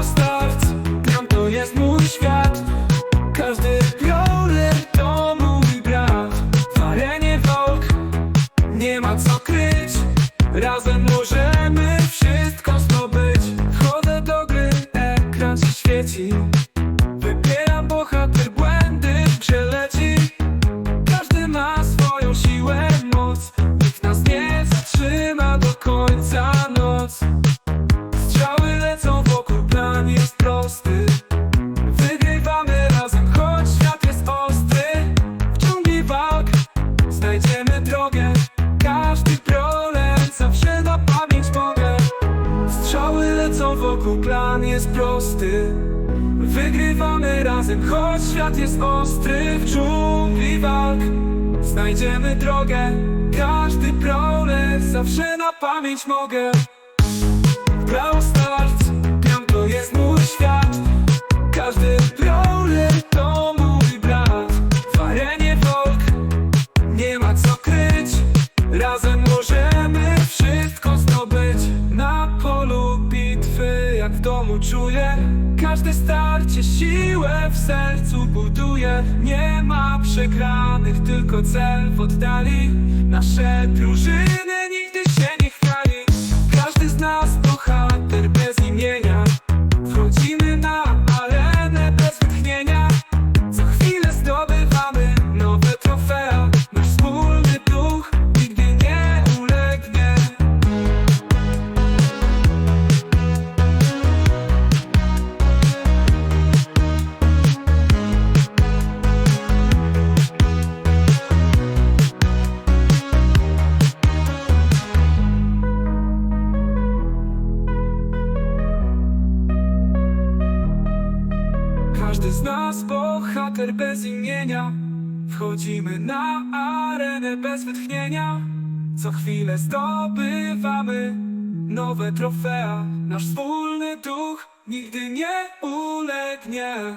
ustawc Tam to jest mój świat. Każdy prioryt to mój brat. Walenie walk Nie ma co kryć. Razem możemy wszystko zdobyć. Chodzę do gry, ekran się świeci. Znajdziemy drogę Każdy problem zawsze na pamięć mogę. Strzały lecą wokół, plan jest prosty. Wygrywamy razem, choć świat jest ostry. W dżungli walk znajdziemy drogę Każdy problem zawsze na pamięć mogę. Brawl Stars, co kryć? Razem możemy wszystko zdobyć. Na polu bitwy jak w domu czuję. Każde starcie siłę w sercu buduje. Nie ma przegranych, tylko cel w oddali. Nasze drużyny Każdy z nas bohater bez imienia. Wchodzimy na arenę bez wytchnienia. Co chwilę zdobywamy nowe trofea. Nasz wspólny duch nigdy nie ulegnie